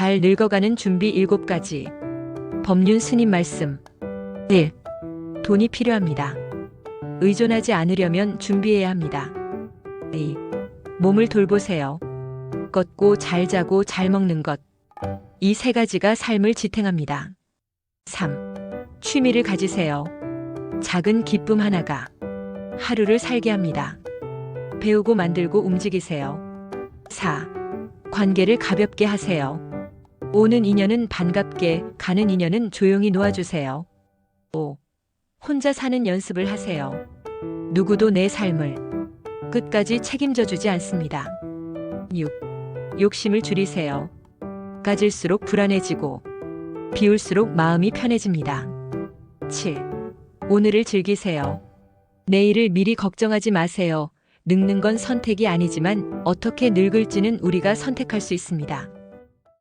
잘 늙어가는 준비 7가지. 법륜 스님 말씀. 1. 돈이 필요합니다. 의존하지 않으려면 준비해야 합니다. 2. 몸을 돌보세요. 걷고 잘 자고 잘 먹는 것. 이 세 가지가 삶을 지탱합니다. 3. 취미를 가지세요. 작은 기쁨 하나가 하루를 살게 합니다. 배우고 만들고 움직이세요. 4. 관계를 가볍게 하세요. 오는 인연은 반갑게, 가는 인연은 조용히 놓아주세요. 5. 혼자 사는 연습을 하세요. 누구도 내 삶을 끝까지 책임져 주지 않습니다. 6. 욕심을 줄이세요. 가질수록 불안해지고, 비울수록 마음이 편해집니다. 7. 오늘을 즐기세요. 내일을 미리 걱정하지 마세요. 늙는 건 선택이 아니지만 어떻게 늙을지는 우리가 선택할 수 있습니다.